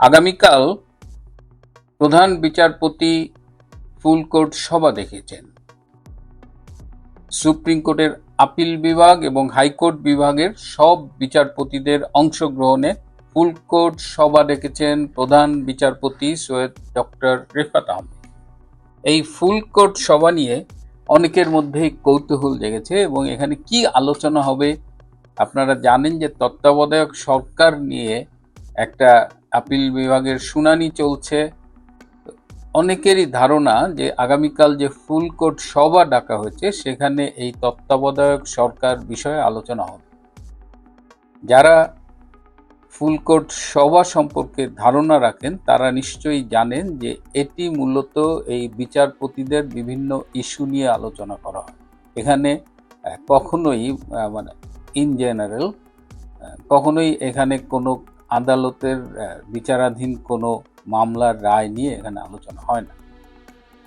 আগামীকাল প্রধান বিচারপতি ফুল কোর্ট সভা দেখেছেন। সুপ্রিম কোর্টের আপিল বিভাগ এবং হাইকোর্ট বিভাগের সব বিচারপতিদের অংশগ্রহণে ফুল কোর্ট সভা ডেকেছেন প্রধান বিচারপতি সৈয়দ ডক্টর রেফাত আহমেদ। এই ফুল কোর্ট সভা নিয়ে অনেকের মধ্যেই কৌতূহল জেগেছে এবং এখানে কি আলোচনা হবে আপনারা জানেন যে তত্ত্বাবধায়ক সরকার নিয়ে একটা আপিল বিভাগের শুনানি চলছে। অনেকেরই ধারণা যে আগামীকাল যে ফুল কোর্ট সভা ডাকা হয়েছে, সেখানে এই তত্ত্বাবধায়ক সরকার বিষয়ে আলোচনা হবে। যারা ফুল কোর্ট সভা সম্পর্কে ধারণা রাখেন, তারা নিশ্চয়ই জানেন যে এটি মূলত এই বিচারপতিদের বিভিন্ন ইস্যু নিয়ে আলোচনা করা হয়। এখানে কখনোই মানে ইন জেনারেল কখনোই এখানে কোনো আদালতের বিচারাধীন কোনো মামলার রায় নিয়ে এখানে আলোচনা হয় না।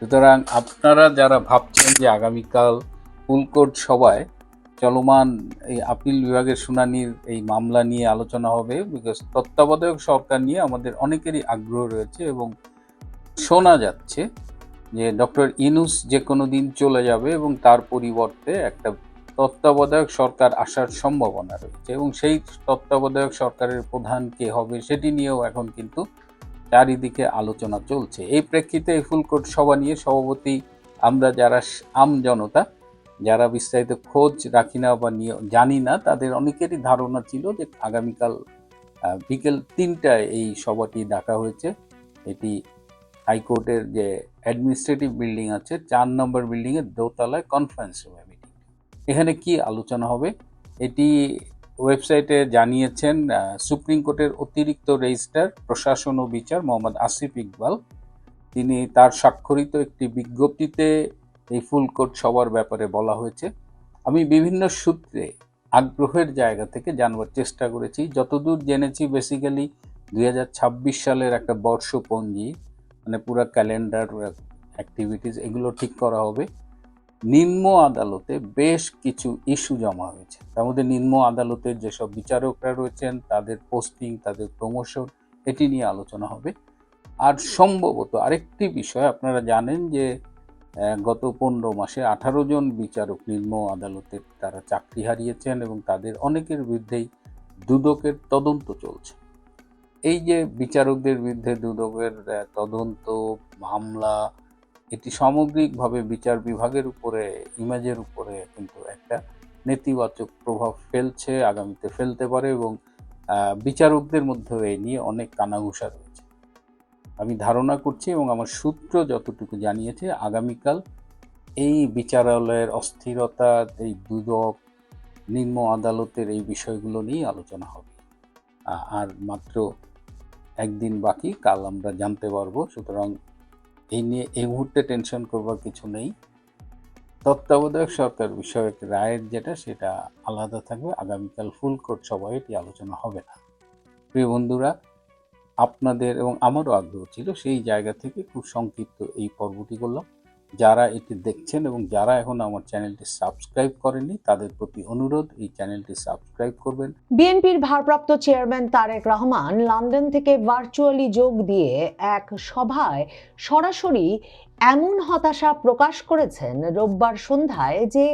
সুতরাং আপনারা যারা ভাবছেন যে আগামীকাল ফুলকোর্ট সভায় চলমান এই আপিল বিভাগের শুনানির এই মামলা নিয়ে আলোচনা হবে বিকজ তত্ত্বাবধায়ক সরকার নিয়ে আমাদের অনেকেরই আগ্রহ রয়েছে এবং শোনা যাচ্ছে যে ডক্টর ইনুস যে কোনো দিন চলে যাবে এবং তার পরিবর্তে একটা তত্ত্বাবধায়ক সরকার আসার সম্ভাবনা রয়েছে এবং সেই তত্ত্বাবধায়ক সরকারের প্রধান কে হবে সেটি নিয়েও এখন কিন্তু চারিদিকে আলোচনা চলছে। এই প্রেক্ষিতে এই ফুলকোট সভা নিয়ে সভাপতি আমরা যারা আম জনতা, যারা বিস্তারিত খোঁজ রাখি না বা জানি না, তাদের অনেকেরই ধারণা ছিল যে আগামীকাল বিকেল তিনটায় এই সভাটি ডাকা হয়েছে। এটি হাইকোর্টের যে অ্যাডমিনিস্ট্রেটিভ বিল্ডিং আছে, চার নম্বর বিল্ডিংয়ের দোতলায় কনফারেন্স রুমে এখানে কি আলোচনা হবে? এটি ওয়েবসাইটে জানিয়েছেন সুপ্রিম কোর্টের অতিরিক্ত রেজিস্ট্রার, প্রশাসন ও বিচার মোহাম্মদ আসিফ ইকবাল। তিনি তার স্বাক্ষরিত একটি বিজ্ঞপ্তিতে এই ফুল কোর্ট সবার ব্যাপারে বলা হয়েছে। আমি বিভিন্ন সূত্রে আগ্রহের জায়গা থেকে জানবার চেষ্টা করেছি। যতদূর জেনেছি বেসিক্যালি দুই হাজার ছাব্বিশ সালের একটা বর্ষপঞ্জি মানে পুরো ক্যালেন্ডার অ্যাক্টিভিটিস এগুলো ঠিক করা হবে। নিম্ন আদালতে বেশ কিছু ইস্যু জমা হয়েছে। তার মধ্যে নিম্ন আদালতের যেসব বিচারকরা রয়েছেন, তাদের পোস্টিং, তাদের প্রমোশন, এটি নিয়ে আলোচনা হবে। আর সম্ভবত আরেকটি বিষয়, আপনারা জানেন যে গত পনেরো মাসে আঠারো জন বিচারক নিম্ন আদালতে তারা চাকরি হারিয়েছেন এবং তাদের অনেকের বিরুদ্ধেই দুদকের তদন্ত চলছে। এই যে বিচারকদের বিরুদ্ধে দুদকের তদন্ত, মামলা এটি সামগ্রিকভাবে বিচার বিভাগের উপরে, ইমেজের উপরে কিন্তু একটা নেতিবাচক প্রভাব ফেলছে, আগামীতে ফেলতে পারে এবং বিচারকদের মধ্যে এ নিয়ে অনেক কানাঘুষা রয়েছে। আমি ধারণা করছি এবং আমার সূত্র যতটুকু জানিয়েছে, আগামীকাল এই বিচারালয়ের অস্থিরতা, এই দুদক, নিম্ন আদালতের এই বিষয়গুলো নিয়ে আলোচনা হবে। আর মাত্র একদিন বাকি, কাল আমরা জানতে পারব, সুতরাং এই নিয়ে এই মুহূর্তে টেনশন করবার কিছু নেই। তত্ত্বাবধায়ক সরকার বিষয়ক রায়ের যেটা, সেটা আলাদা থাকবে। আগামীকাল ফুল কোর্ট সবাই এটি আলোচনা হবে না। প্রিয় বন্ধুরা, আপনাদের এবং আমারও আগ্রহ ছিল সেই জায়গা থেকে খুব সংক্ষিপ্ত এই পর্বটি করলাম। যারা এটি দেখছেন এবং যারা এখন আমার চ্যানেলটি সাবস্ক্রাইব করেনি তাদের প্রতি অনুরোধ, এই চ্যানেলটি সাবস্ক্রাইব করবেন। বিএনপির ভারপ্রাপ্ত চেয়ারম্যান তারেক রহমান লন্ডন থেকে ভার্চুয়ালি যোগ দিয়ে এক সভায় সরাসরি এমন হতাশা প্রকাশ করেছেন রোববার সন্ধ্যায় যে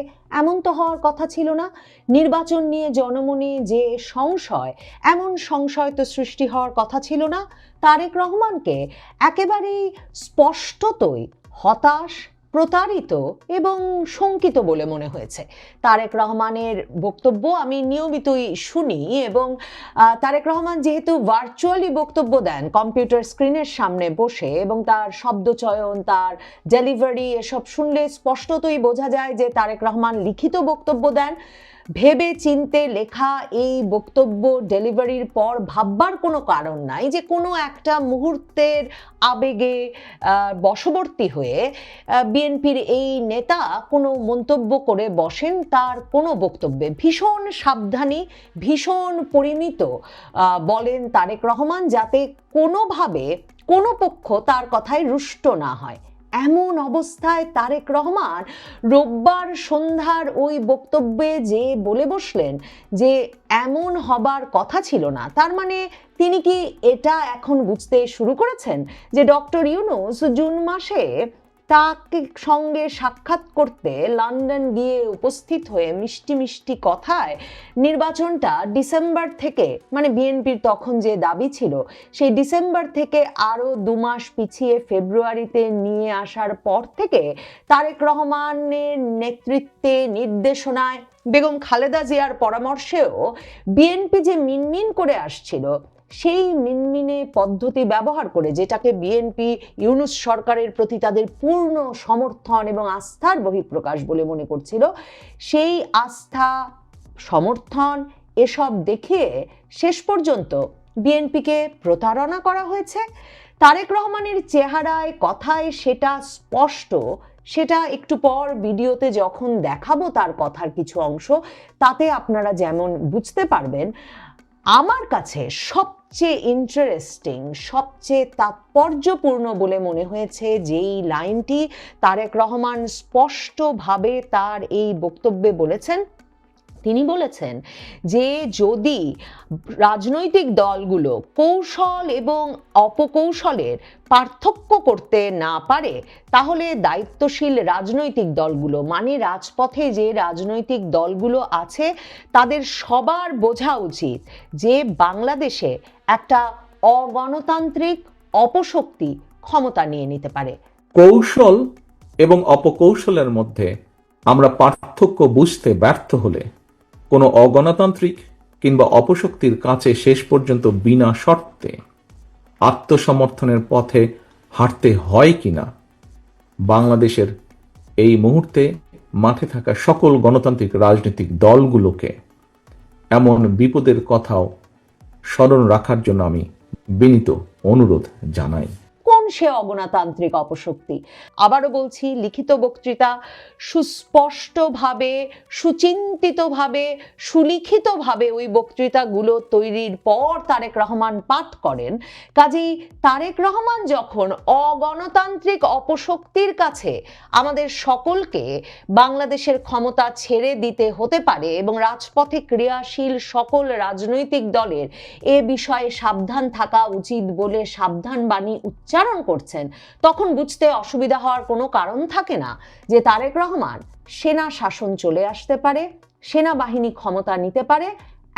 এমন তো হওয়ার কথা ছিল না। নির্বাচন নিয়ে জনমনে যে সংশয়, এমন সংশয় তো সৃষ্টি হওয়ার কথা ছিল না। তারেক রহমানকে একেবারেই স্পষ্টতই হতাশ, প্রতারিত এবং শঙ্কিত বলে মনে হয়েছে। তারেক রহমানের বক্তব্য আমি নিয়মিতই শুনি এবং তারেক রহমান যেহেতু ভার্চুয়ালি বক্তব্য দেন কম্পিউটার স্ক্রিনের সামনে বসে এবং তার শব্দচয়ন তার ডেলিভারি এসব শুনলে স্পষ্টতই বোঝা যায় যে তারেক রহমান লিখিত বক্তব্য দেন। ভেবে চিনতে লেখা এই বক্তব্য ডেলিভারির পর ভাববার কোনো কারণ নাই যে কোনো একটা মুহূর্তের আবেগে বশবর্তী হয়ে বিএনপির এই নেতা কোনো মন্তব্য করে বসেন তার কোনো বক্তব্যে। ভীষণ সাবধানী, ভীষণ পরিমিত বলেন তারেক রহমান যাতে কোনোভাবে কোনো পক্ষ তার কথায় রুষ্ট না হয়। এমন অবস্থায় তারেক রহমান রোববার সন্ধ্যার ওই বক্তব্যে যে বলে বসলেন যে এমন হবার কথা ছিল না, তার মানে তিনি কি এটা এখন বুঝতে শুরু করেছেন যে ডক্টর ইউনুস জুন মাসে তাকে সঙ্গে সাক্ষাৎ করতে লন্ডন গিয়ে উপস্থিত হয়ে মিষ্টি মিষ্টি কথায় নির্বাচনটা ডিসেম্বর থেকে মানে বিএনপির তখন যে দাবি ছিল, সেই ডিসেম্বর থেকে আরও দু মাস পিছিয়ে ফেব্রুয়ারিতে নিয়ে আসার পর থেকে তারেক রহমানের নেতৃত্বে নির্দেশনায় বেগম খালেদা জিয়ার পরামর্শেও বিএনপি যে মিনমিন করে আসছিল সেই মিনমিনে পদ্ধতি ব্যবহার করে যেটাকে বিএনপি ইউনুস সরকারের প্রতি তাদের পূর্ণ সমর্থন এবং আস্থার বহিঃপ্রকাশ বলে মনে করছিল, সেই আস্থা, সমর্থন এসব দেখিয়ে শেষ পর্যন্ত বিএনপিকে প্রতারণা করা হয়েছে। তারেক রহমানের চেহারায় কথায় সেটা স্পষ্ট, সেটা একটু পর ভিডিওতে যখন দেখাবো তার কথার কিছু অংশ, তাতে আপনারা যেমন বুঝতে পারবেন আমার কাছে সবচেয়ে ইন্টারেস্টিং সবচেয়ে তাৎপর্যপূর্ণ বলে মনে হয়েছে যেই লাইনটি তারেক রহমান স্পষ্টভাবে তার এই বক্তব্যে বলেছেন তিনি বলেছেন যে যদি রাজনৈতিক দলগুলো কৌশল এবং অপকৌশলের পার্থক্য করতে না পারে, তাহলে দায়িত্বশীল রাজনৈতিক দলগুলো মানে রাজপথে যে রাজনৈতিক দলগুলো আছে, তাদের সবার বোঝা উচিত যে বাংলাদেশে একটা অগণতান্ত্রিক অপশক্তি ক্ষমতা নিয়ে নিতে পারে। কৌশল এবং অপকৌশলের মধ্যে আমরা পার্থক্য বুঝতে ব্যর্থ হলে কোনো অগণতান্ত্রিক কিংবা অপশক্তির কাছে শেষ পর্যন্ত বিনা শর্তে আত্মসমর্থনের পথে হাঁটতে হয় কিনা, বাংলাদেশের এই মুহূর্তে মাঠে থাকা সকল গণতান্ত্রিক রাজনৈতিক দলগুলোকে এমন বিপদের কথাও স্মরণ রাখার জন্য আমি বিনীত অনুরোধ জানাই। সে অগণতান্ত্রিক অপশক্তি। আবারও বলছি, লিখিত বক্তৃতা সুস্পষ্টভাবে, সুচিন্তিতভাবে, সুলিখিতভাবে ওই বক্তৃতাগুলো তৈরির পর তারেক রহমান পাঠ করেন। কাজেই তারেক রহমান যখন অগণতান্ত্রিক অপশক্তির কাছে আমাদের সকলকে বাংলাদেশের ক্ষমতা ছেড়ে দিতে হতে পারে এবং রাজপথে ক্রিয়াশীল সকল রাজনৈতিক দলের এ বিষয়ে সাবধান থাকা উচিত বলে সাবধান বাণী উচ্চারণ করছেন, তখন বুঝতে অসুবিধা হওয়ার কোনো কারণ থাকে না যে তারেক রহমান সেনা শাসন চলে আসতে পারে, সেনাবাহিনী ক্ষমতা নিতে পারে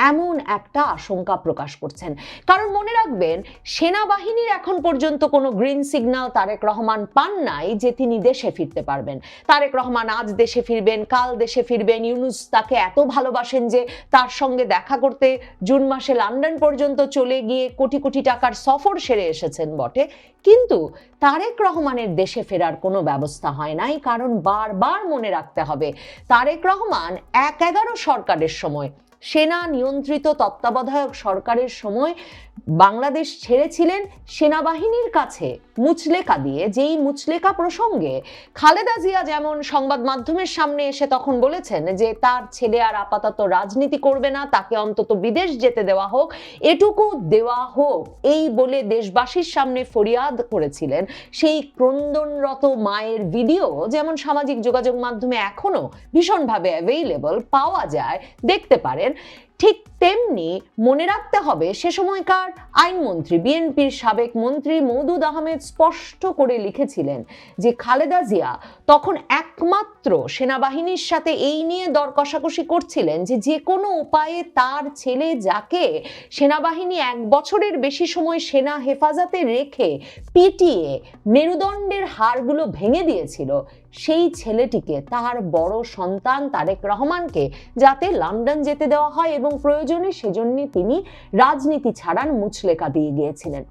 এমন একটা আশঙ্কা প্রকাশ করছেন। কারণ মনে রাখবেন, সেনাবাহিনীর এখন পর্যন্ত কোনো গ্রিন সিগন্যাল তারেক রহমান পান নাই যে তিনি দেশে ফিরতে পারবেন। তারেক রহমান আজ দেশে ফিরবেন, কাল দেশে ফিরবেন। ইউনুস তাকে এত ভালোবাসেন যে তার সঙ্গে দেখা করতে জুন মাসে লন্ডন পর্যন্ত চলে গিয়ে কোটি কোটি টাকার সফর সেরে এসেছেন বটে। কিন্তু তারেক রহমানের দেশে ফেরার কোনো ব্যবস্থা হয় নাই, কারণ বারবার মনে রাখতে হবে, তারেক রহমান এক এগারো সরকারের সময় সেনা নিয়ন্ত্রিত তত্ত্বাবধায়ক সরকারের সময় বাংলাদেশ ছেড়েছিলেন সেনাবাহিনীর কাছে মুচলেকা দিয়ে, যেই মুচলেকা প্রসঙ্গে খালেদা জিয়া যেমন সংবাদ মাধ্যমের সামনে এসে তখন বলেছেন যে তার ছেলে আর আপাতত রাজনীতি করবে না, তাকে অন্তত বিদেশ যেতে দেওয়া হোক, এটুকু দেওয়া হোক। এই বলে দেশবাসীর সামনে ফরিয়াদ করেছিলেন সেই ক্রন্দনরত মায়ের ভিডিও, যেমন সামাজিক যোগাযোগ মাধ্যমে এখনও ভীষণভাবে অ্যাভেইলেবল পাওয়া যায়, দেখতে পারেন। ঠিক তেমনি মনে রাখতে হবে সে সময়কার আইনমন্ত্রী, বিএনপির সাবেক মন্ত্রী মৌদুদ আহমেদ স্পষ্ট করে লিখেছিলেন যে খালেদা জিয়া তখন একমাত্র সেনাবাহিনীর সাথে এই নিয়ে দর কষাকষি করছিলেন যে যে কোনো উপায়ে তার ছেলে যাকে সেনাবাহিনী এক বছরের বেশি সময় সেনা হেফাজতে রেখে পিটিয়ে মেরুদণ্ডের হাড়গুলো ভেঙে দিয়েছিল, সেই ছেলেটিকে তার বড় সন্তান তারেক রহমানকে যাতে লন্ডন যেতে দেওয়া হয় এবং প্রয়োজনে সেজন্য তিনি রাজনীতি ছাড়ান মুচলেকা দিয়ে গিয়েছিলেন।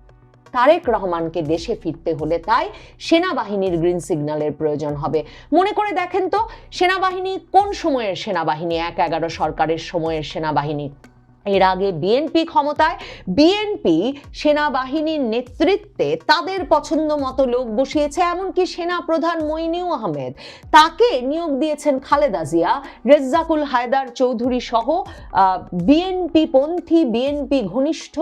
তারেক রহমানকে দেশে ফিরতে হলে তাই সেনাবাহিনীর গ্রিন সিগন্যালের প্রয়োজন হবে। মনে করে দেখেন তো, সেনাবাহিনী কোন সময়ের সেনাবাহিনী? এক এগারো সরকারের সময়ের সেনাবাহিনী। এর আগে বিএনপি ক্ষমতায় বিএনপি সেনাবাহিনীর নেতৃত্বে তাদের পছন্দ মতো লোক বসিয়েছে, এমনকি সেনা প্রধান মইনিউ আহমেদ। তাকে নিয়োগ দিয়েছেন খালেদা জিয়া, রেজ্জাকুল হায়দার চৌধুরী সহ বিএনপি পন্থী বিএনপি ঘনিষ্ঠ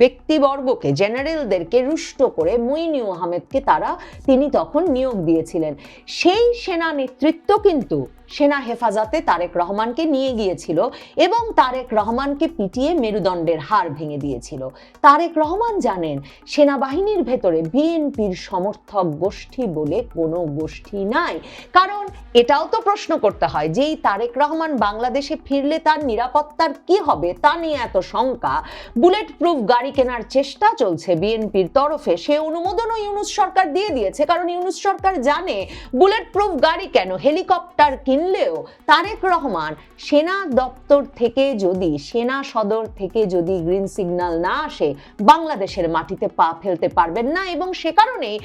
ব্যক্তিবর্গকে, জেনারেলদেরকে রুষ্ট করে মুইনিউ আহমেদকে তারা, তিনি তখন নিয়োগ দিয়েছিলেন। সেই সেনা নেতৃত্ব কিন্তু সেনা হেফাজতে তারেক রহমানকে নিয়ে গিয়েছিল এবং তারেক রহমানকে পিটিয়ে মেরুদণ্ডের হাড় ভেঙে দিয়েছিল। তারেক রহমান জানেন, সেনাবাহিনীর ভেতরে বিএনপির সমর্থক গোষ্ঠী বলে কোনো গোষ্ঠী নাই। কারণ এটাও তো প্রশ্ন করতে হয় যেই তারেক রহমান বাংলাদেশে ফিরলে তার নিরাপত্তার কি হবে, তা নিয়ে এত শঙ্কা। বুলেট প্রুফ গাড়ি কেনার চেষ্টা চলছে বিএনপির তরফে। সে অনুমোদনও ইউনুস সরকার দিয়ে দিয়েছে। কারণ ইউনুস সরকার জানে বুলেট প্রুফ গাড়ি কেন, হেলিকপ্টার কিনলেও তারেক রহমান সেনা দপ্তর থেকে যদি, সেনা সদর থেকে যদি গ্রিন সিগন্যাল না আসে, বাংলাদেশের মাটিতে পা ফেলতে পারবেন না এবং সে কারণেই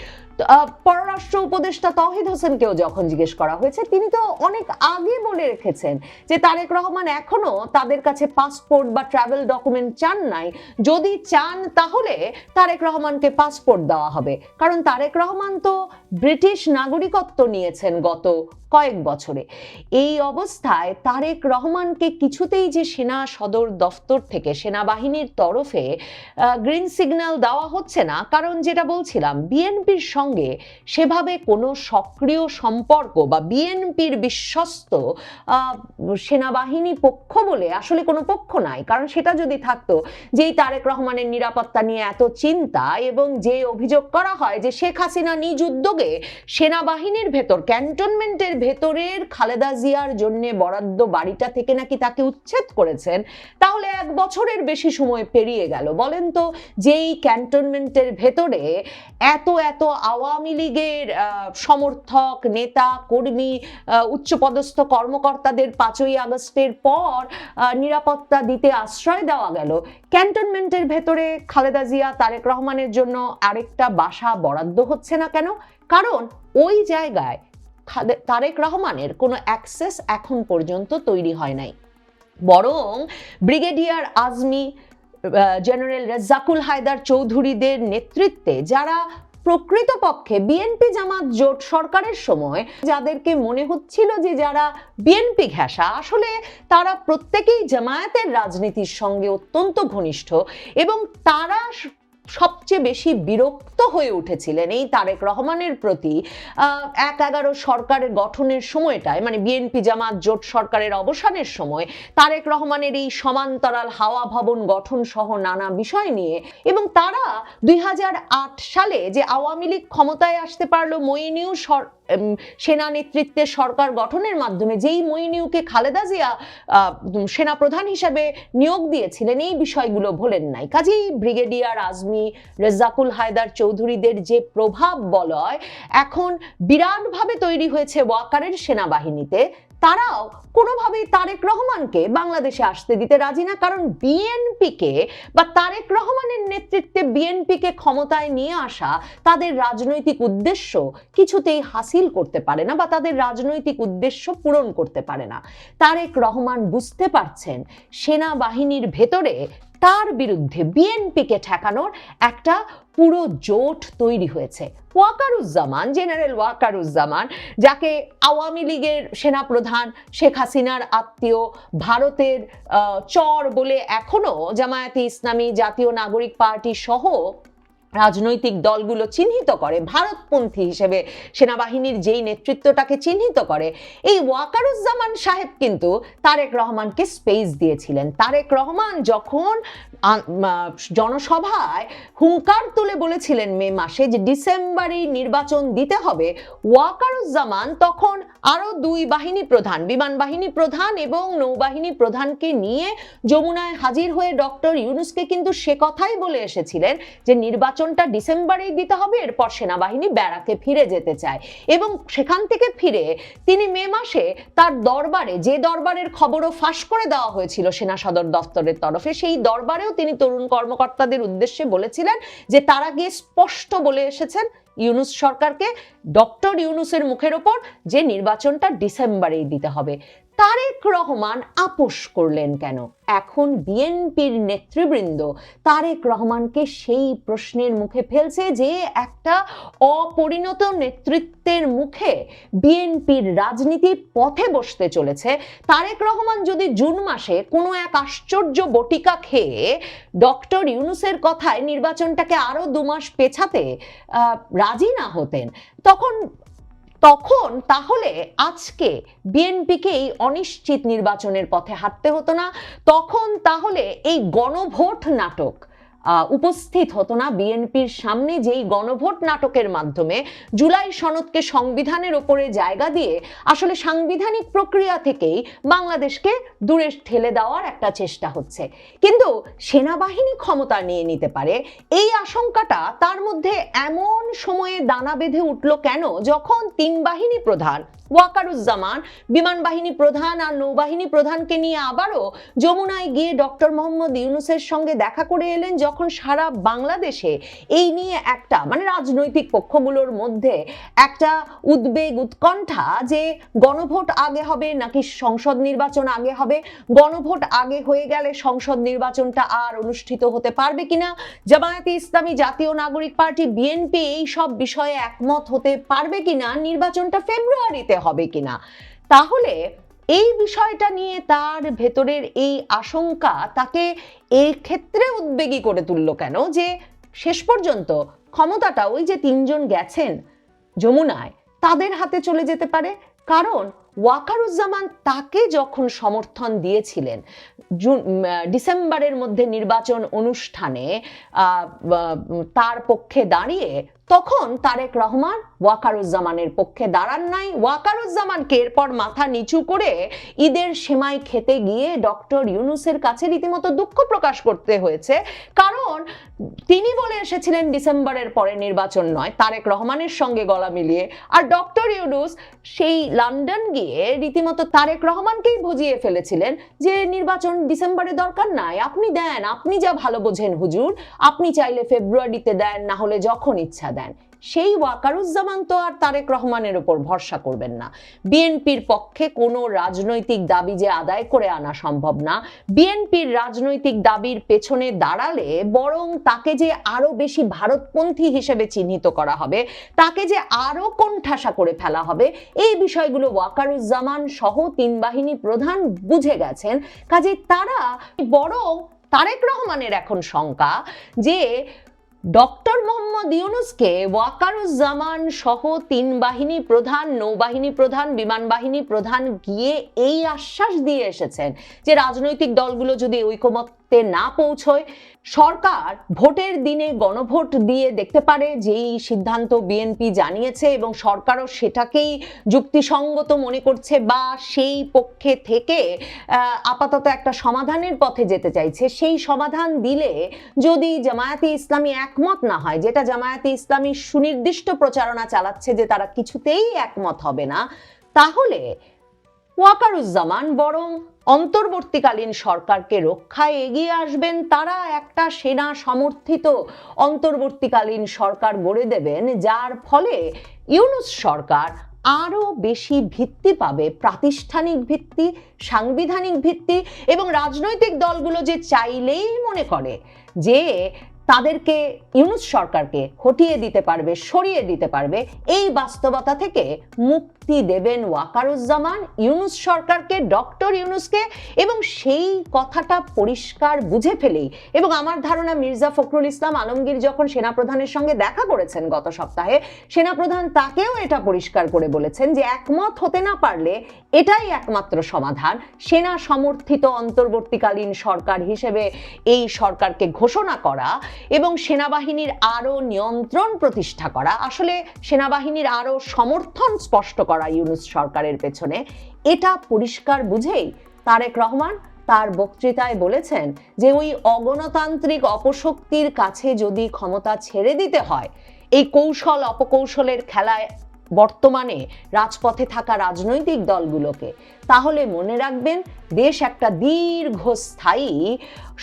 পররাষ্ট্র উপদেষ্টা তহিদ হোসেনকেও যখন জিজ্ঞেস করা হয়েছে, তিনি তো অনেক আগে বলে রেখেছেন যে তারেক রহমান এখনও তাদের কাছে পাসপোর্ট বা ট্রাভেল ডকুমেন্ট চান নাই। যদি চান তাহলে তারেক রহমানকে পাসপোর্ট দেওয়া হবে। কারণ তারেক রহমান তো ব্রিটিশ নাগরিকত্ব নিয়েছেন গত কয়েক বছরে। এই অবস্থায় তারেক রহমানকে কিছুতেই যে সেনা সদর দফতর থেকে সেনাবাহিনীর তরফে গ্রিন সিগন্যাল দেওয়া হচ্ছে না। কারণ যেটা বলছিলাম, বিএনপির সঙ্গে সেভাবে কোনো সক্রিয় সম্পর্ক বা বিএনপির বিশ্বস্ত সেনাবাহিনী পক্ষ বলে আসলে কোনো পক্ষ নাই। কারণ সেটা যদি থাকতো যেই তারেক রহমানের নিরাপত্তা নিয়ে এত চিন্তা এবং যে অভিযোগ করা হয় যে শেখ হাসিনা নিজ উদ্যোগে সেনাবাহিনীর ভেতর ক্যান্টনমেন্টের ভেতরের খালেদা জিয়ার জন্য বরাদ্দ বাড়িটা থেকে নাকি তাকে উচ্ছেদ করেছেন, তাহলে এক বছরের বেশি সময় পেরিয়ে গেল। বলেন তো, যেই ক্যান্টনমেন্টের ভেতরে এত এত আওয়ামী লীগের সমর্থক, নেতা, কর্মী উচ্চপদস্থ কর্মকর্তাদের পাঁচই আগস্টের পর নিরাপত্তা দিতে আশ্রয় দেওয়া গেল। ক্যান্টনমেন্টের ভেতরে খালেদা জিয়া, তারেক রহমানের জন্য আরেকটা বাসা বরাদ্দ হচ্ছে না কেন? কারণ ওই জায়গায় তারেক রহমানের কোনো অ্যাক্সেস এখন পর্যন্ত তৈরি হয় নাই। বরং ব্রিগেডিয়ার আজমি জেনারেল রেজাকুল হায়দার চৌধুরীদের নেতৃত্বে যারা প্রকৃতপক্ষে বিএনপি জামাত জোট সরকারের সময়, যাদেরকে মনে হচ্ছিল যে যারা বিএনপি ঘেঁষা, আসলে তারা প্রত্যেকেই জামায়াতের রাজনীতির সঙ্গে অত্যন্ত ঘনিষ্ঠ এবং তারা সবচেয়ে বেশি বিরক্ত হয়ে উঠেছিলেন এই তারেক রহমানের প্রতি। এক এগারো সরকারের গঠনের সময়টায় মানে বিএনপি জামাত জোট সরকারের অবসানের সময়, তারেক রহমানের এই সমান্তরাল হাওয়া ভবন গঠন সহ নানা বিষয় নিয়ে এবং তারা দুই হাজার আট সালে যে আওয়ামী লীগ ক্ষমতায় আসতে পারল মইনিউ সর সেনা নেতৃত্বে সরকার গঠনের মাধ্যমে যেই মইনিউকে খালেদা জিয়া সেনা প্রধান হিসাবে নিয়োগ দিয়েছিলেন, এই বিষয়গুলো ভোলেন নাই। কাজেই ব্রিগেডিয়ার আজমি রেজাকুল হায়দার চৌধুরীদের যে প্রভাব বলয়, এখন বিরাটভাবে তৈরি হয়েছে ওয়াকারের সেনাবাহিনীতে। তারাও কোনোভাবেই তারেক রহমানকে বাংলাদেশে আসতে দিতে রাজি না, কারণ বিএনপিকে বা তারেক রহমানের নেতৃত্বে বিএনপিকে ক্ষমতায় নিয়ে আসা তাদের রাজনৈতিক উদ্দেশ্য কিছুতেই হাসিল করতে পারে না বা তাদের রাজনৈতিক উদ্দেশ্য পূরণ করতে পারে না। তারেক রহমান বুঝতে পারছেন সেনাবাহিনীর ভেতরে তার বিরুদ্ধে বিএনপিকে ঠেকানোর একটা পুরো জোট তৈরি হয়েছে। ওয়াকারুজ্জামান, জেনারেল ওয়াকারুজ্জামান, যাকে আওয়ামী লীগের সেনাপ্রধান শেখ হাসিনার আত্মীয়, ভারতের চর বলে এখনও জামায়াতে ইসলামী জাতীয় নাগরিক পার্টি সহ রাজনৈতিক দলগুলো চিহ্নিত করে, ভারতপন্থী হিসেবে সেনাবাহিনীর যেই নেতৃত্বটাকে চিহ্নিত করে, এই ওয়াকারুজ্জামান সাহেব কিন্তু তারেক রহমানকে স্পেস দিয়েছিলেন। তারেক রহমান যখন জনসভায় হুঙ্কার তুলে বলেছিলেন মে মাসে যে ডিসেম্বরেই নির্বাচন দিতে হবে, ওয়াকারুজ্জামান তখন আরও দুই বাহিনী প্রধান, বিমান বাহিনী প্রধান এবং নৌবাহিনী প্রধানকে নিয়ে যমুনায় হাজির হয়ে ডক্টর ইউনুসকে কিন্তু সে কথাই বলে এসেছিলেন যে নির্বাচনটা ডিসেম্বরেই দিতে হবে, এরপর সেনাবাহিনী ব্যারাকে ফিরে যেতে চায়। এবং সেখান থেকে ফিরে তিনি মে মাসে তার দরবারে, যে দরবারের খবরও ফাঁস করে দেওয়া হয়েছিল সেনা সদর দফতরের তরফে, সেই দরবারেও তিনি তরুণ কর্মকর্তাদের উদ্দেশ্যে বলেছিলেন যে তারা গিয়ে স্পষ্ট বলে এসেছেন ইউনুস সরকারকে, ডক্টর ইউনুসের মুখের ওপর, যে নির্বাচনটা ডিসেম্বরেই দিতে হবে। তারেক রহমান আপোষ করলেন কেন? এখন বিএনপির নেতৃবৃন্দ তারেক রহমানকে সেই প্রশ্নের মুখে ফেলছে যে একটা অপরিণত নেতৃত্বের মুখে বিএনপির রাজনীতি পথে বসতে চলেছে। তারেক রহমান যদি জুন মাসে কোনো এক আশ্চর্য বটিকা খেয়ে ডক্টর ইউনুসের কথায় নির্বাচনটাকে আরও দু মাস পেছাতে রাজি না হতেন, তখন তখন তাহলে আজকে বিএনপিকে এই অনিশ্চিত নির্বাচনের পথে হাঁটতে হতো না। তখন তাহলে এই গণভোট নাটক উপস্থিত হতো না বিএনপির সামনে যেই গণভোট নাটকের মাধ্যমে। জুলাই সনদকে সংবিধানের ওপরে জায়গা দিয়ে আসলে সাংবিধানিক প্রক্রিয়া থেকেই বাংলাদেশকে দূরে ঠেলে দেওয়ার একটা চেষ্টা হচ্ছে। কিন্তু সেনাবাহিনী ক্ষমতা নিয়ে নিতে পারে, এই আশঙ্কাটা তার মধ্যে এমন সময়ে দানা বেঁধে উঠল কেন? যখন তিন বাহিনী প্রধান ওয়াকারুজ্জামান, বিমান বাহিনী প্রধান আর নৌবাহিনী প্রধানকে নিয়ে আবারও যমুনায় গিয়ে ডক্টর মোহাম্মদ ইউনুসের সঙ্গে দেখা করে এলেন যখন সারা বাংলাদেশে এই নিয়ে একটা মানে রাজনৈতিক পক্ষগুলোর মধ্যে একটা উদ্বেগ, উৎকণ্ঠা যে গণভোট আগে হবে নাকি সংসদ নির্বাচন আগে হবে। গণভোট আগে হয়ে গেলে সংসদ নির্বাচনটা আর অনুষ্ঠিত হতে পারবে কিনা? জামায়াতে ইসলামী জাতীয় নাগরিক পার্টি, বিএনপি, এই সব বিষয়ে একমত হতে পারবে কিনা? নির্বাচনটা ফেব্রুয়ারিতে হবে কিনা। তাহলে এই বিষয়টা নিয়ে তার ভেতরের এই আশঙ্কা তাকে এই ক্ষেত্রে উদ্বেগী করে তুললো কেন? যে শেষ পর্যন্ত ক্ষমতাটা ওই যে তিনজন গেছেন যমুনায়, তাদের হাতে চলে যেতে পারে। কারণ ওয়াকারুজ্জামান তাকে যখন সমর্থন দিয়েছিলেন, জুন ডিসেম্বরের মধ্যে নির্বাচন অনুষ্ঠানে তার পক্ষে দাঁড়িয়ে তখন তারেক রহমান ওয়াকারুজ্জামানের পক্ষে দাঁড়ান নাই। ওয়াকারুজ্জামানকে এরপর মাথা নিচু করে ঈদের সেমাই খেতে গিয়ে ডক্টর ইউনুসের কাছে রীতিমতো দুঃখ প্রকাশ করতে হয়েছে। কারণ তিনি বলে এসেছিলেন ডিসেম্বরের পরে নির্বাচন নয়, তারেক রহমানের সঙ্গে গলা মিলিয়ে। আর ডক্টর ইউনুস সেই লন্ডন গিয়ে রীতিমতো তারেক রহমানকেই বুঝিয়ে ফেলেছিলেন যে নির্বাচন ডিসেম্বরে দরকার নাই। আপনি দেন, আপনি যা ভালো বোঝেন হুজুর, আপনি চাইলে ফেব্রুয়ারিতে দেন, না হলে যখন ইচ্ছা দেন। সেই ওয়াকারুজ্জামান তো আর তারেক রহমানের উপর ভরসা করবেন না। বিএনপির পক্ষে কোনো রাজনৈতিক দাবি যে আদায় করে আনা সম্ভব না। বিএনপির রাজনৈতিক দাবির পেছনে দাঁড়ালে বরং তাকে যে আরও বেশি ভারতপন্থী হিসেবে চিহ্নিত করা হবে, তাকে যে আরও কোণঠাসা করে ফেলা হবে, এই বিষয়গুলো ওয়াকারুজ্জামান সহ তিন বাহিনী প্রধান বুঝে গেছেন। কাজে তারা বরং তারেক রহমানের এখন শঙ্কা যে ডক্টর মোহাম্মদ ইউনুসকে ওয়াকারুজ্জামান সহ তিন বাহিনী প্রধান, নৌবাহিনী প্রধান, বিমান বাহিনী প্রধান গিয়ে এই আশ্বাস দিয়ে এসেছেন যে রাজনৈতিক দলগুলো যদি ঐকমত্যে না পৌঁছয়। সরকার ভোটের দিনে গণভোট দিয়ে দেখতে পারে যেই সিদ্ধান্ত বিএনপি জানিয়েছে এবং সরকারও সেটাকেই যুক্তিসঙ্গত মনে করছে বা সেই পক্ষে থেকে আপাতত একটা সমাধানের পথে যেতে চাইছে। সেই সমাধান দিলে যদি জামায়াতে ইসলামী একমত না হয়, যেটা জামায়াতে ইসলামী সুনির্দিষ্ট প্রচারণা চালাচ্ছে যে তারা কিছুতেই একমত হবে না, তাহলে ওয়াকারুজ্জামান বরং অন্তর্বর্তীকালীন সরকারকে রক্ষায় এগিয়ে আসবেন, তারা একটা সেনা সমর্থিত অন্তর্বর্তীকালীন সরকার গড়ে দেবেন, যার ফলে ইউনুস সরকার আরও বেশি ভিত্তি পাবে, প্রাতিষ্ঠানিক ভিত্তি, সাংবিধানিক ভিত্তি এবং রাজনৈতিক দলগুলো যে চাইলেই মনে করে যে তাদেরকে ইউনুস সরকারকে হটিয়ে দিতে পারবে, সরিয়ে দিতে পারবে, এই বাস্তবতা থেকে মুক্তি দেবেন ওয়াকারুজ্জামান, ইউনুস সরকারকে, ডক্টর ইউনুসকে এবং সেই কথাটা পরিষ্কার বুঝে ফেলেই। এবং আমার ধারণা মির্জা ফখরুল ইসলাম আলমগীর যখন সেনাপ্রধানের সঙ্গে দেখা করেছেন গত সপ্তাহে, সেনাপ্রধান তাকেও এটা পরিষ্কার করে বলেছেন যে একমত হতে না পারলে এটাই একমাত্র সমাধান। সেনা সমর্থিত অন্তর্বর্তীকালীন সরকার হিসেবে এই সরকারকে ঘোষণা করা এবং সেনাবাহিনীর আরও নিয়ন্ত্রণ প্রতিষ্ঠা করা। আসলে সেনাবাহিনীর আরও সমর্থন স্পষ্ট করা ইউনুস সরকারের পেছনে। এটা পরিষ্কার বুঝেই তারেক রহমান তার বক্তৃতায় বলেছেন যে ওই অগণতান্ত্রিক অপশক্তির কাছে যদি ক্ষমতা ছেড়ে দিতে হয়, এই কৌশল অপকৌশলের খেলায় বর্তমানে রাজপথে থাকা রাজনৈতিক দলগুলোকে, তাহলে মনে রাখবেন দেশ একটা দীর্ঘস্থায়ী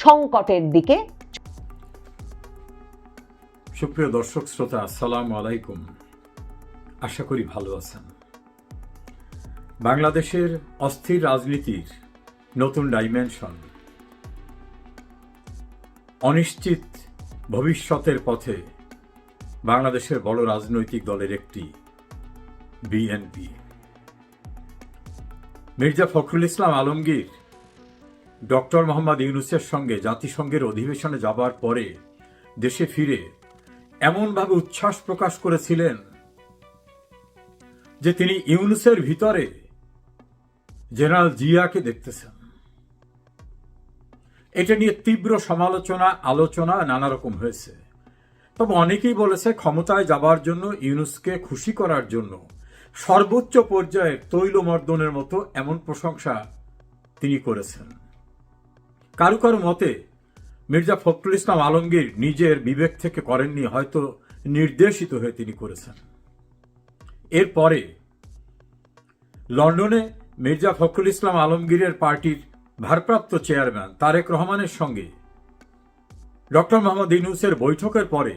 সংকটের দিকে সুপ্রিয় দর্শক শ্রোতা, আসসালামু আলাইকুম। আশা করি ভালো আছেন। বাংলাদেশের অস্থির রাজনীতির নতুন ডাইমেনশন অনিশ্চিত ভবিষ্যতের পথে বাংলাদেশের বড় রাজনৈতিক দলের একটি বিএনপি মির্জা ফখরুল ইসলাম আলমগীর, ডক্টর মোহাম্মদ ইউনুসের সঙ্গে জাতিসংঘের অধিবেশনে যাবার পরে দেশে ফিরে এমনভাবে উচ্ছ্বাস প্রকাশ করেছিলেন যে তিনি ইউনুসের ভিতরে জেনারেল জিয়াকে দেখতেছেন। এটা নিয়ে তীব্র সমালোচনা, আলোচনা নানা রকম হয়েছে। তবে অনেকেই বলেছে ক্ষমতায় যাবার জন্য, ইউনুসকে খুশি করার জন্য সর্বোচ্চ পর্যায়ের তৈলমর্দনের মতো এমন প্রশংসা তিনি করেছেন। কারও কারও মতে মির্জা ফখরুল ইসলাম আলমগীর নিজের বিবেক থেকে করেননি, হয়তো নির্দেশিত হয়ে তিনি করেছেন। এরপরে লন্ডনে মির্জা ফখরুল ইসলাম আলমগীরের পার্টির ভারপ্রাপ্ত চেয়ারম্যান তারেক রহমানের সঙ্গে ডক্টর মোহাম্মদ ইনুসের বৈঠকের পরে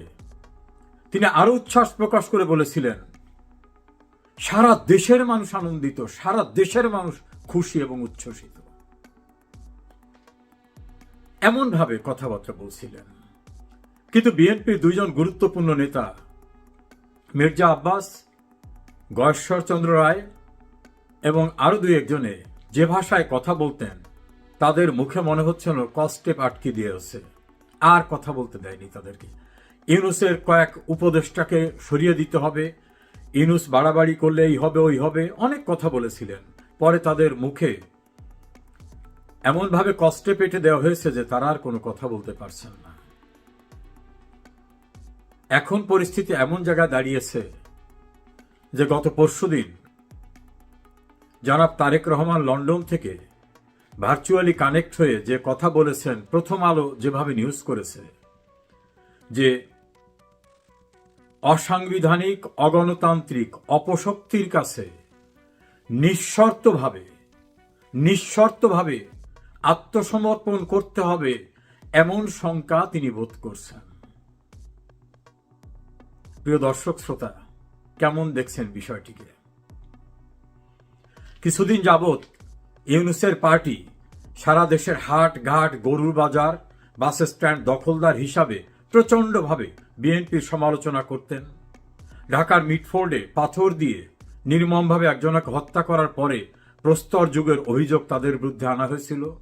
তিনি আরও উচ্ছ্বাস প্রকাশ করে বলেছিলেন, সারা দেশের মানুষ আনন্দিত, সারা দেশের মানুষ খুশি এবং উচ্ছ্বসিত। এমনভাবে কথাবার্তা বলছিলেন। কিন্তু বিএনপির দুইজন গুরুত্বপূর্ণ নেতা, মির্জা আব্বাস, গয়েশ্বর চন্দ্র রায় এবং আরও দুই একজনে যে ভাষায় কথা বলতেন, তাদের মুখে মনে হচ্ছিল কস্টেপ আটকে দিয়েছে। আর কথা বলতে দেয়নি তাদেরকে। ইউনুসের কয়েক উপদেষ্টাকে সরিয়ে দিতে হবে। ইউনুস বাড়াবাড়ি করলে এই হবে, ওই হবে। অনেক কথা বলেছিলেন। পরে তাদের মুখে এমনভাবে কষ্টে পেটে দেওয়া হয়েছে যে তারা আর কোনো কথা বলতে পারছেন না। এখন পরিস্থিতি এমন জায়গায় দাঁড়িয়েছে যে গত পরশুদিন জনাব তারেক রহমান লন্ডন থেকে ভার্চুয়ালি কানেক্ট হয়ে যে কথা বলেছেন, প্রথম আলো যেভাবে নিউজ করেছে, যে অসাংবিধানিক, অগণতান্ত্রিক, অপশক্তির কাছে নিঃশর্তভাবে নিঃশর্তভাবে আত্মসমর্পণ করতে হবে, এমন শঙ্কা তিনি বোধ করছেন। প্রিয় দর্শক শ্রোতা, কেমন দেখছেন বিষয়টিকে? কিছুদিন যাবৎ ইউনুসের পার্টি সারা দেশের হাট ঘাট গরুর বাজার, বাস স্ট্যান্ড দখলদার হিসাবে প্রচণ্ডভাবে বিএনপির সমালোচনা করতেন। ঢাকার মিটফোর্ডে পাথর দিয়ে নির্মমভাবে একজনকে হত্যা করার পরে প্রস্তর যুগের অভিযোগ তাদের বিরুদ্ধে আনা হয়েছিল।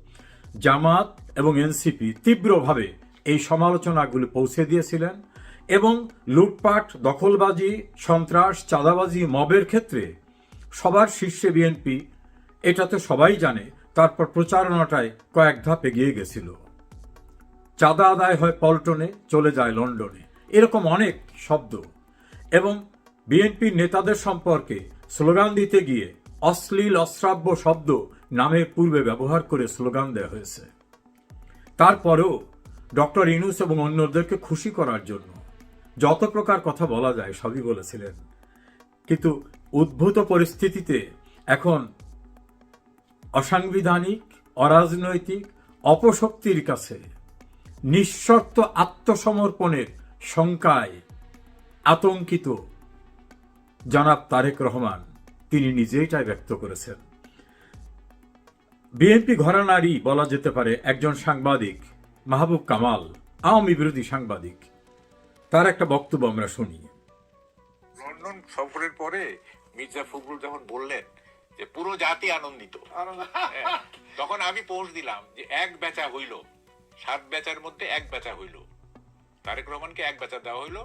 জামাত এবং এনসিপি তীব্রভাবে এই সমালোচনাগুলি পৌঁছে দিয়েছিলেন এবং লুটপাট, দখলবাজি, সন্ত্রাস, চাঁদাবাজি, মবের ক্ষেত্রে সবার শীর্ষে বিএনপি এটা তো সবাই জানে, তারপর প্রচারণাটায় কয়েক ধাপ এগিয়ে গেছিল। চাঁদা আদায় হয় পল্টনে, চলে যায় লন্ডনে। এরকম অনেক শব্দ। এবং বিএনপির নেতাদের সম্পর্কে স্লোগান দিতে গিয়ে অশ্লীল, অশ্রাব্য শব্দ নামের পূর্বে ব্যবহার করে স্লোগান দেওয়া হয়েছে। তারপরেও ডক্টর ইনুস এবং অন্যদেরকে খুশি করার জন্য যত প্রকার কথা বলা যায় সবই বলেছিলেন। কিন্তু উদ্ভূত পরিস্থিতিতে এখন অসাংবিধানিক, অরাজনৈতিক, অপশক্তির কাছে নিঃশর্ত আত্মসমর্পণের শঙ্কায় আতঙ্কিত জনাব তারেক রহমান। তিনি নিজেইটাই ব্যক্ত করেছেন। বিএনপি ঘরানারই বলা যেতে পারে একজন সাংবাদিক মাহবুব কামাল আওয়ামী বিরোধী সাংবাদিক। তার একটা বক্তব্য আমরা শুনি। লন্ডন সফরের পরে মির্জা ফখরুল যখন বললেন যে পুরো জাতি আনন্দিত হ্যাঁ, তখন আমি পোস্ট দিলাম যে এক বেচা হইল সাত বেচার মধ্যে এক বেচা হইল। তারেক রহমানকে এক বেচা দেওয়া হইল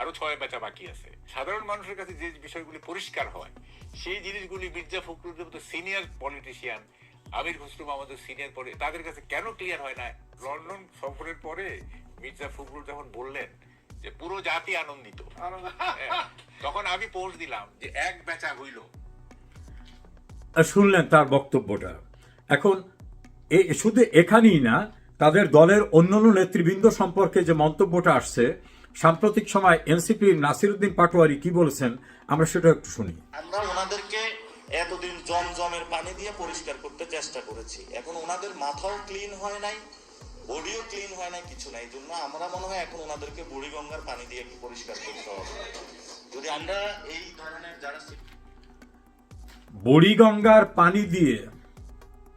আরও ছয় বেচা বাকি আছে। সাধারণ মানুষের কাছে যে বিষয়গুলি পরিষ্কার হয় সেই জিনিসগুলি মির্জা ফখরুলের মতো সিনিয়র পলিটিশিয়ান আমির খসরু আমাদের সিনিয়র পরে তাদের কাছে কেন ক্লিয়ার হয় না? লন্ডন সফরের পরে মির্জা ফখরুল যখন বললেন যে পুরো জাতি আনন্দিত হ্যাঁ, তখন আমি পোস্ট দিলাম যে এক বেচা হইল। শুনলেন তার বক্তব্যটা। এখন শুধু এখানেই না তাদের দলের অন্যান্য নেতৃবৃন্দ সম্পর্কে যে মন্তব্যটা আসছে সাম্প্রতিক সময় এনসিপির নাসিরুদ্দিন পাটোয়ারি কি বলেছেন আমরা সেটা একটু শুনি। আমরা ওনাদেরকে এতদিন জমজমের পানি দিয়ে পরিষ্কার করতে চেষ্টা করেছি। এখন ওনাদের মাথাও ক্লিন হয় নাই বডিও ক্লিন হয় নাই, কিছু নাই। জন্য আমরা মনে হয় এখন ওনাদেরকে বুড়িগঙ্গার পানি দিয়ে একটু পরিষ্কার করতে হবে। যদি আমরা এই ধরনের যারা বুড়িগঙ্গার পানি দিয়ে,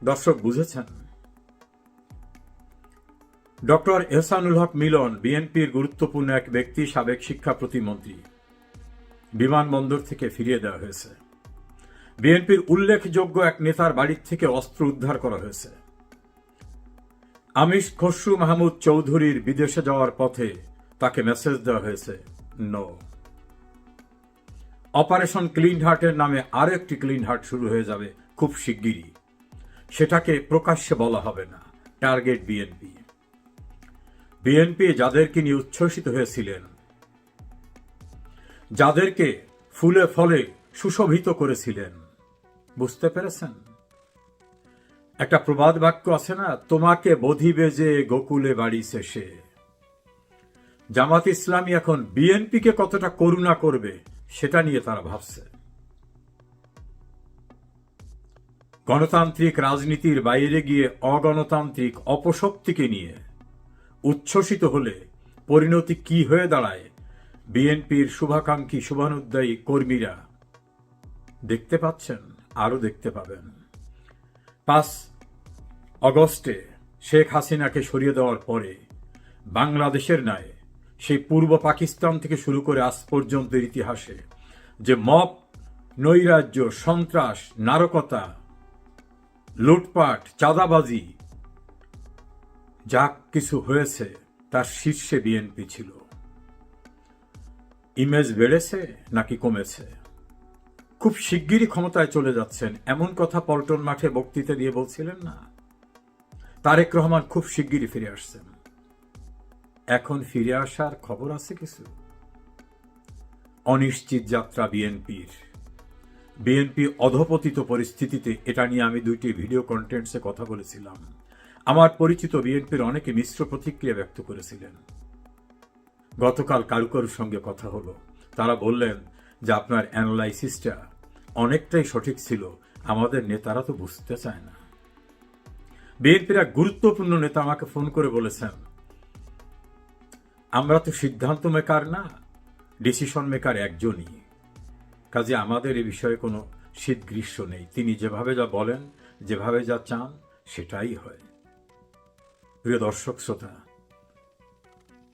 দর্শক বুঝেছেন? ডক্টর এহসানুল হক মিলন, বিএনপির গুরুত্বপূর্ণ এক ব্যক্তি, সাবেক শিক্ষা প্রতিমন্ত্রী। বিমানবন্দর থেকে ফিরিয়ে দেওয়া হয়েছে। বিএনপির উল্লেখযোগ্য এক নেতার বাড়ির থেকে অস্ত্র উদ্ধার করা হয়েছে। আমিষ খসরু মাহমুদ চৌধুরীর বিদেশে যাওয়ার পথে তাকে মেসেজ দেওয়া হয়েছে, নো। অপারেশন ক্লিন হার্টের নামে আরও একটি ক্লিন হার্ট শুরু হয়ে যাবে খুব শিগগিরই। সেটাকে প্রকাশ্যে বলা হবে না, টার্গেট বিএনপি। বিএনপি যাদেরকে নিয়ে উচ্ছ্বসিত হয়েছিলেন, যাদেরকে ফুলে ফলে সুশোভিত করেছিলেন। বুঝতে পেরেছেন? একটা প্রবাদ বাক্য আছে না, তোমাকে বধিবে যে গোকুলে বাড়ি শেষে। জামাত ইসলামী এখন বিএনপিকে কতটা করুণা করবে, সেটা নিয়ে তারা ভাবছে। গণতান্ত্রিক রাজনীতির বাইরে গিয়ে অগণতান্ত্রিক অপশক্তিকে নিয়ে উচ্ছ্বসিত হলে পরিণতি কি হয়ে দাঁড়ায়, বিএনপির শুভাকাঙ্ক্ষী শুভানুদ্দায়ী কর্মীরা দেখতে পাচ্ছেন? আরও দেখতে পাবেন। পাঁচ অগস্টে শেখ হাসিনাকে সরিয়ে দেওয়ার পরে বাংলাদেশের ন্যায় সেই পূর্ব পাকিস্তান থেকে শুরু করে আজ পর্যন্তের ইতিহাসে যে মব, নৈরাজ্য, সন্ত্রাস, নারকতা, লুটপাট, চাঁদাবাজি, যা কিছু হয়েছে তার শীর্ষে বিএনপি ছিল। ইমেজ বেড়েছে নাকি কমেছে? খুব শিগগিরই ক্ষমতায় চলে যাচ্ছেন। এমন কথা পল্টন মাঠে বক্তৃতা দিয়ে বলছিলেন না? তারেক রহমান খুব শিগগিরই ফিরে আসছেন। এখন ফিরে আসার খবর আছে কিছু? অনিশ্চিত যাত্রা বিএনপির। বিএনপি অধপতিত পরিস্থিতিতে এটা নিয়ে আমি দুইটি ভিডিও কন্টেন্টসে কথা বলেছিলাম। আমার পরিচিত বিএনপির অনেকে মিশ্র প্রতিক্রিয়া ব্যক্ত করেছিলেন। গতকাল কারুকারুর সঙ্গে কথা হলো। তারা বললেন যে আপনার অ্যানালাইসিসটা অনেকটাই সঠিক ছিল। আমাদের নেতারা তো বুঝতে চায় না। বিএনপির এক গুরুত্বপূর্ণ নেতা আমাকে ফোন করে বলেছেন, আমরা তো সিদ্ধান্ত মেকার না ডিসিশন মেকার একজনই। কাজে আমাদের এ বিষয়ে কোনো শীত গ্রীষ্ম নেই। তিনি যেভাবে যা বলেন, যেভাবে যা চান, সেটাই হয়। প্রিয় দর্শক শ্রোতা,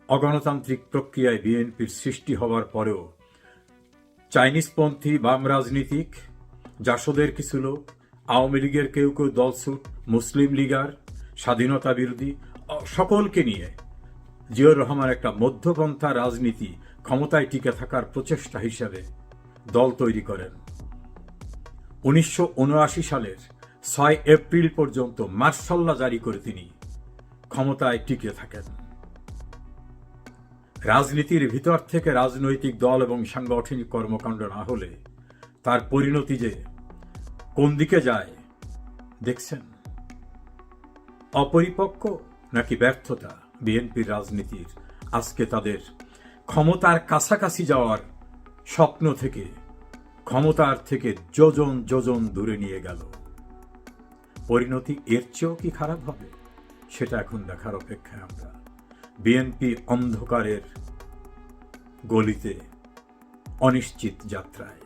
অগণতান্ত্রিক প্রক্রিয়ায় বিএনপির সৃষ্টি হওয়ার পরেও চাইনিজপন্থী বাম রাজনীতিক, জাসদের কিছু লোক, আওয়ামী লীগের কেউ কেউ দলছুট মুসলিম লীগার, স্বাধীনতা বিরোধী সকলকে নিয়ে জিয়র রহমান একটা মধ্যপন্থা রাজনীতি ক্ষমতায় টিকে থাকার প্রচেষ্টা হিসেবে দল তৈরি করেন। উনিশশো উনআশি সালের ছয় এপ্রিল পর্যন্ত মার্শাল্লা জারি করে তিনি ক্ষমতায় টিকে থাকেন। রাজনীতির ভিতর থেকে রাজনৈতিক দল এবং সাংগঠনিক কর্মকাণ্ড না হলে তার পরিণতি যে কোন দিকে যায়, দেখছেন? অপরিপক্ক নাকি ব্যর্থতা বিএনপির রাজনীতির? আজকে তাদের ক্ষমতার কাছাকাছি যাওয়ার স্বপ্ন থেকে, ক্ষমতার থেকে যোজন যোজন দূরে নিয়ে গেল। পরিণতি এর চেয়েও কি খারাপ হবে, সেটা এখন দেখার অপেক্ষায় আমরা। বিএনপি অন্ধকারের গলিতে অনিশ্চিত যাত্রায়।